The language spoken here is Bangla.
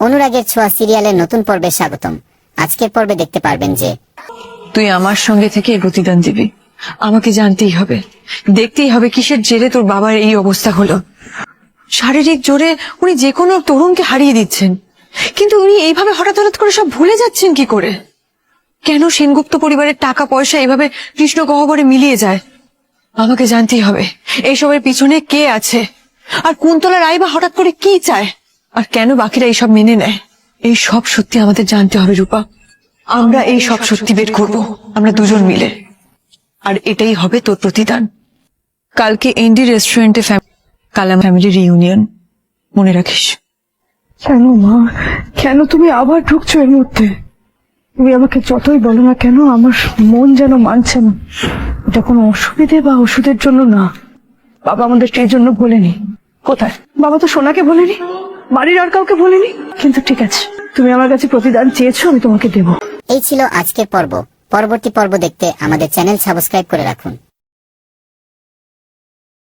অনুরাগের ছোঁয়া সিরিয়ালের নতুন পর্বে স্বাগতম। আজকের পর্বে দেখতে পারবেন যে তুই আমার সঙ্গে থেকে প্রতিদান দিবি। আমাকে জানতেই হবে। দেখতেই হবে কিসের জেরে তোর বাবার এই অবস্থা হলো। শারীরিক জোরে উনি যে কোনো তরুণকে হারিয়ে দিচ্ছেন। কিন্তু উনি এইভাবে হঠাৎ হঠাৎ করে সব ভুলে যাচ্ছেন কি করে? কেন সেনগুপ্ত পরিবারের টাকা পয়সা এভাবে কৃষ্ণ গহ্বরে মিলিয়ে যায়? আমাকে জানতেই হবে এইসবের পিছনে কে আছে? আর কুন্তলা রায় বা হঠাৎ করে কি চায়? আর কেন বাকিরা এইসব মেনে নেয়? এই সব সত্যি আমাদের জানতে হবে, রূপা। আমরা এই সব সত্যি বের করব, আমরা দুজন মিলে। আর এটাই হবে তোর প্রতিদান। কালকে এনডি রেস্টুরেন্টে কালাম ফ্যামিলি রিউনিয়ন মনে রাখিস। কেন, মা? কেন তুমি আবার ঢুকছো এর মধ্যে তুমি আমাকে যতই বলো না কেন, আমার মন যেন মানছে না। এটা কোনো অসুবিধে বা ওষুধের জন্য না। বাবা আমাদের সেই জন্য বলেনি। কোথায়? বাবা তো সোনাকে বলেনি? বাড়ির আর কাউকে বলিনি? কিন্তু ঠিক আছে, তুমি আমার কাছে প্রতিদান চেয়েছো, আমি তোমাকে দেবো। এই ছিল আজকের পর্ব। পরবর্তী পর্ব দেখতে আমাদের চ্যানেল সাবস্ক্রাইব করে রাখুন।